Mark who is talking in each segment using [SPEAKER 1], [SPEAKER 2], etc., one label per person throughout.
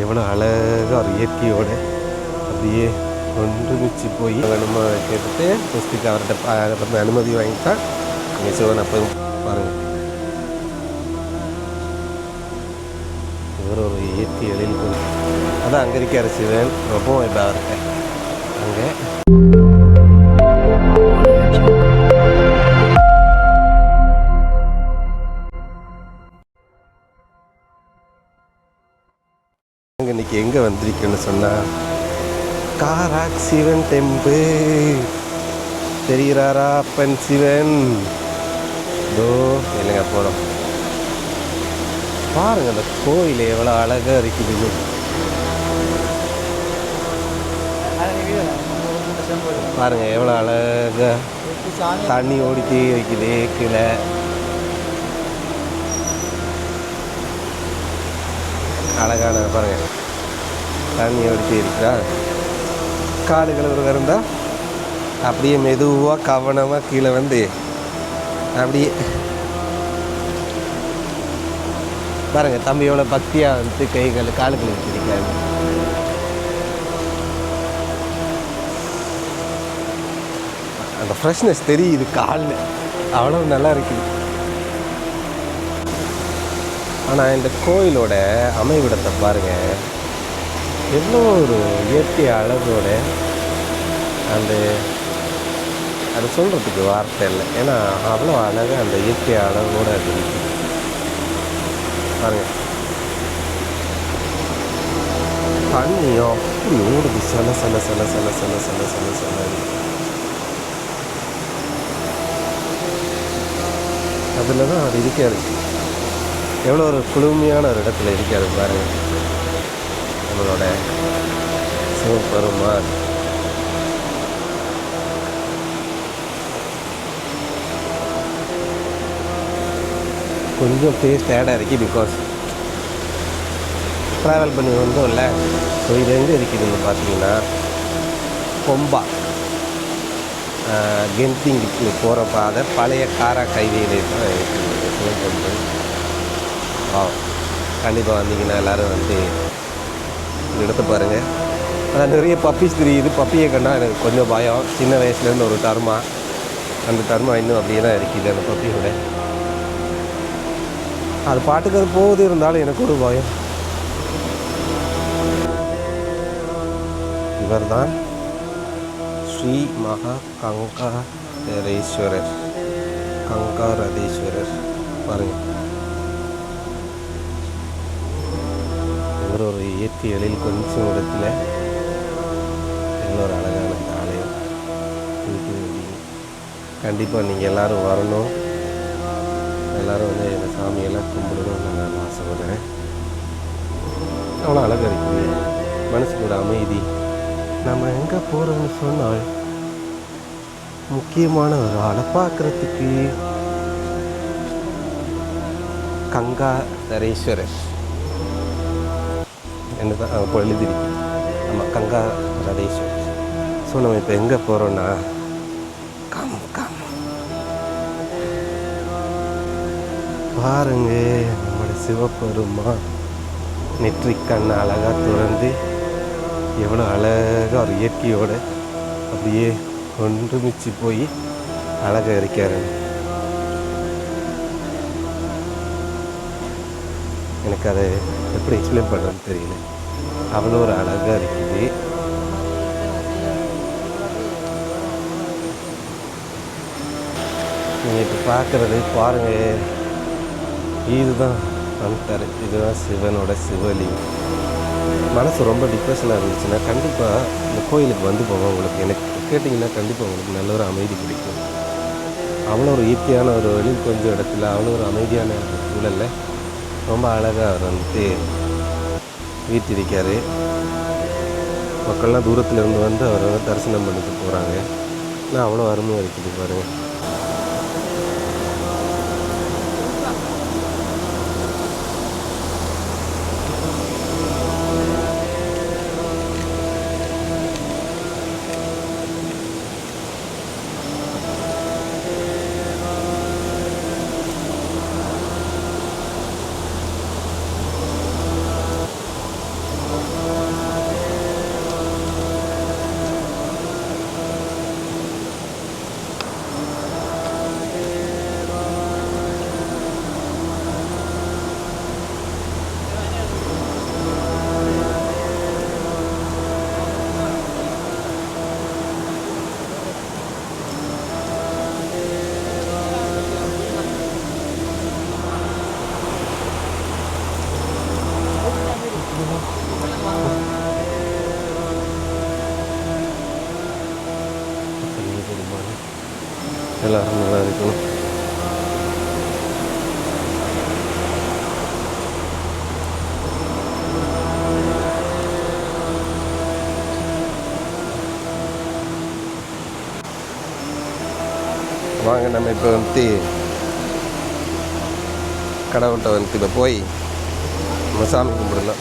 [SPEAKER 1] எவ்வளோ அழகாக ஒரு இயற்கையோட அப்படியே ஒன்றுமிச்சு போய் வேணுமா கேட்டுட்டு புஸ்திக்கு அவர்கிட்ட பா- அனுமதி வாங்கிட்டா அங்கே சிவன் அப்போ பாருங்கள் இவர் ஒரு இயற்கை எழில் அதான் அங்கே இருக்கார் சிவன் ரொம்பவும் இதாக இருக்கேன் அங்கே நாங்கள் இன்றைக்கி எங்கே வந்திருக்கோன்னு சொன்னால் காராக் சிவன் டெம்பு தெரிகிறாரா அப்பன் சிவன்? தோ இல்லைங்க போகிறோம் பாருங்க அந்த கோயில் எவ்வளோ அழகாக இருக்குது. பாருங்க எவ்வளோ அழகாக தண்ணி ஓடிக்கே இருக்குது கீழே அழகான பாருங்கள் தண்ணி ஒருத்தி இருக்கிறா காடுகள் ஒரு இருந்தால் அப்படியே மெதுவாக கவனமாக கீழே வந்து அப்படியே பாருங்க தம்பி எவ்வளோ பக்தியாக வந்து கைகள் காலுகள் வச்சிருக்காரு. அந்த ஃப்ரெஷ்னஸ் தெரியுது காலில். அவ்வளோ நல்லா இருக்குது. ஆனால் இந்த கோயிலோட அமைவிடத்தை பாருங்கள் எவ்வளோ ஒரு இயற்கை அழகோட அந்த அது சொல்கிறதுக்கு வார்த்தை இல்லை. ஏன்னா அவ்வளோ அழகாக அந்த இயற்கை அழகோட அது இருக்குது பாருங்கள் தண்ணி அப்படி ஓடுது. சில சில சில சில சில சில சில சில அதில் தான் அது இருக்காது எவ்வளோ ஒரு குளுமையான ஒரு இடத்துல இருக்காது பாருங்கள் நம்மளோட சிவபெருமான். கொஞ்சம் ஃபேஸ் டயர்டாக இருக்கு பிகாஸ் ட்ராவல் பண்ணி வந்தோம்ல ஸோ இது எங்கே இருக்குதுன்னு பார்த்தீங்கன்னா கொம்பா. கென்டிங்குக்கு போகிற பாதை பழைய காரா கைவேலி தான் இருக்குது ஆ கண்டிப்பாக வந்தீங்கன்னா எல்லோரும் வந்து இந்த பாருங்கள் ஆனால் நிறைய பப்பிஸ் தெரியுது. பப்பியை கண்டா எனக்கு கொஞ்சம் பயம். சின்ன வயசுலேருந்து ஒரு தர்மா. அந்த தர்மா இன்னும் அப்படியே தான் இருக்குது அந்த பப்பியோட அது பாட்டுக்கு அது போகுது இருந்தாலும் எனக்கு ஒரு பயம். இவர்தான் ஸ்ரீ மகா கங்கா ரதீஸ்வரர் கங்கா ரதீஸ்வரர். பாருங்கள் இவர் ஒரு இயற்கை எழில் கொஞ்சம் இடத்துல இன்னொரு அழகான இந்த ஆலயம் இருக்குது அப்படின்னு கண்டிப்பாக நீங்கள் எல்லாரும் வரணும். எல்லோரும் வந்து இந்த சாமியெல்லாம் கும்பிடணும்னு நான் ஆசைப்படுறேன். அவ்வளோ அழகாக இருக்குது மனசுக்கு அமைதி. நம்ம எங்கே போகிறோம்னு சொன்னால் முக்கியமான ஒரு ஆளை பார்க்குறதுக்கு கங்கா தரேஸ்வரர் என்று தான் இப்போ எழுதிருக்கு. கங்கா ரதேஸ்வரர் ஸோ நம்ம இப்போ எங்கே போகிறோன்னா கம் கம் பாருங்க நம்மளோட சிவபெருமா நெற்றிக் கண் அழகாக திறந்து எவ்வளோ அழகாக ஒரு இயற்கையோட அப்படியே ஒன்றுமிச்சு போய் அழகாக இருக்காரு. எனக்கு அதை எப்படி எக்ஸ்பிளைன் பண்ணுறதுன்னு தெரியல. அவ்வளோ ஒரு அழகாக இருக்குது. நீங்கள் இப்போ பார்க்குறது பாருங்கள் இதுதான் வந்துட்டார் இதுதான் சிவனோட சிவலிங்கம் மனசு ரொம்ப டிப்ரெஷனாக இருந்துச்சுன்னா கண்டிப்பாக இந்த கோயிலுக்கு வந்து போவோம் உங்களுக்கு. எனக்கு கேட்டிங்கன்னா கண்டிப்பாக உங்களுக்கு நல்ல ஒரு அமைதி கிடைக்கும். அவ்வளோ ஒரு இயற்கையான ஒரு வெளியில் கொஞ்சம் இடத்துல அவ்வளோ ஒரு அமைதியான சூழலில் ரொம்ப அழகாக வந்துட்டு வீட்டிருக்காரு. மக்கள்லாம் தூரத்தில் இருந்து வந்து அவரை வந்து தரிசனம் பண்ணிட்டு போகிறாங்க ஆனால் அவ்வளோ அருமையாக இருக்குது பாருங்கள் வாங்க நம்ம இப்போ வந்து கடவுள்கிட்ட வந்து இப்போ போய் நம்ம சாமி கும்பிடலாம்.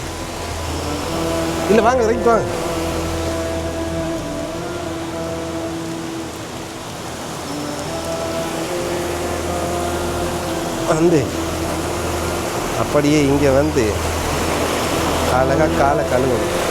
[SPEAKER 1] இல்லை வாங்க ரைட் வாங்க. வந்து அப்படியே இங்கே வந்து அழகாக காலை கழுவணும்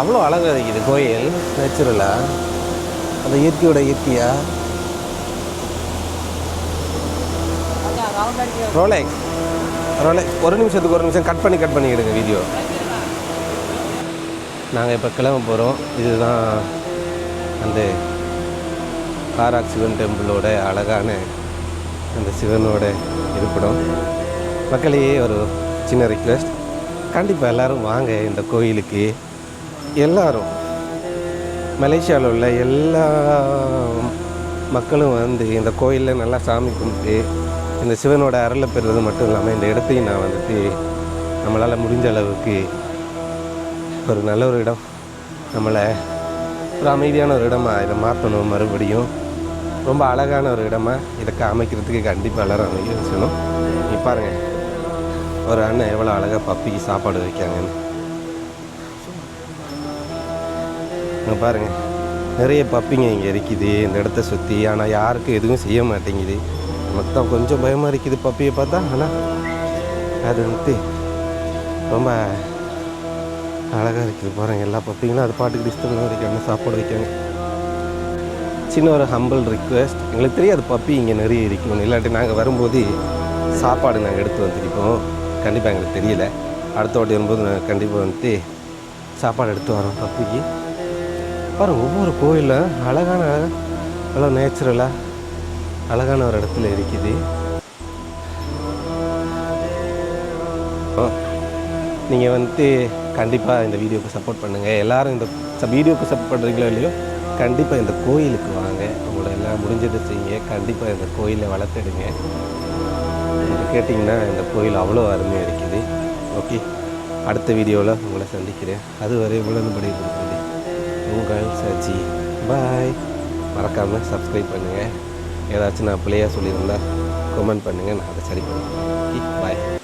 [SPEAKER 1] அவ்வளோ அழகாக இருக்குது கோயில் நேச்சுரலாக அந்த இயற்கையோட இயற்கையா? ரோலேக்ஸ் ரோலேக்ஸ் ஒரு நிமிஷத்துக்கு ஒரு நிமிஷம் கட் பண்ணி கட் பண்ணி எடுங்க வீடியோ நாங்கள் இப்போ கிளம்ப போகிறோம் இதுதான் அந்த காராக் சிவன் டெம்பிளோட அழகான அந்த சிவனோட இருப்பிடம். மக்களே ஒரு சின்ன ரிக்வெஸ்ட் கண்டிப்பாக எல்லாரும் வாங்க இந்த கோயிலுக்கு. எல்லாரும். மலேசியாவில் உள்ள எல்லா மக்களும் வந்து இந்த கோயிலில் நல்லா சாமி கும்பிட்டு இந்த சிவனோட அருளை பெறுறது மட்டும் இல்லாமல் இந்த இடத்தையும் நான் வந்துட்டு நம்மளால் முடிஞ்ச அளவுக்கு ஒரு நல்ல ஒரு இடம் நம்மளை ஒரு அமைதியான ஒரு இடமாக இதை மாற்றணும் மறுபடியும். ரொம்ப அழகான ஒரு இடமா இதை அமைக்கிறதுக்கு கண்டிப்பாக எல்லோரும் அமைக்க சொல்லணும் நீ பாருங்கள் ஒரு அண்ணன் எவ்வளோ அழகாக பப்பிக்கு சாப்பாடு வைக்காங்கன்னு பாருங்கள் நிறைய பப்பிங்க இங்கே இருக்குது. இந்த இடத்த சுற்றி ஆனால் யாருக்கும் எதுவும் செய்ய மாட்டேங்குது. மொத்தம் கொஞ்சம் பயமாக இருக்குது பப்பியை பார்த்தா. ஆனால் அது வந்துட்டு ரொம்ப அழகாக இருக்குது. பாருங்கள் எல்லா பப்பிங்களும் அது பாட்டுக்கு டிஸ்டர்ப் வைக்காங்க சாப்பாடு வைக்காங்க சின்ன ஒரு ஹம்பிள் ரிக்வெஸ்ட் எங்களுக்கு தெரியாது பப்பி இங்கே நிறைய இருக்கணும் இல்லாட்டி நாங்கள் வரும்போது சாப்பாடு நாங்கள் எடுத்து வந்திருக்கோம். கண்டிப்பாக எங்களுக்கு தெரியல. அடுத்த வாட்டி வரும்போது நாங்கள் கண்டிப்பாக வந்துட்டு சாப்பாடு எடுத்து வரோம் பப்பிக்கு. பாரு ஒவ்வொரு கோயிலும் அழகான அவ்வளோ நேச்சுரலாக அழகான ஒரு இடத்துல இருக்குது. நீங்கள் வந்துட்டு கண்டிப்பாக இந்த வீடியோவுக்கு சப்போர்ட் பண்ணுங்கள் எல்லோரும் இந்த வீடியோவுக்கு சப்போர்ட் பண்ணுறீங்களோ இல்லையோ கண்டிப்பாக இந்த கோயிலுக்கு வாங்க. உங்களை எல்லாம் முடிஞ்சதை செய்யுங்க. கண்டிப்பாக இந்த கோயிலை வளர்த்துடுங்க. கேட்டிங்கன்னா இந்த கோயில் அவ்வளோ அருமையாக இருக்குது. ஓகே அடுத்த வீடியோவில் உங்களை சந்திக்கிறேன். அதுவரை உழந்துபடி கொடுக்குது உங்கள் சஜி பாய் மறக்காமல் சப்ஸ்கிரைப் பண்ணுங்கள் ஏதாச்சும் நான் பிள்ளையாக சொல்லியிருந்தா கமெண்ட் பண்ணுங்கள் நான் அதை சரி பண்ணுவேன் பாய்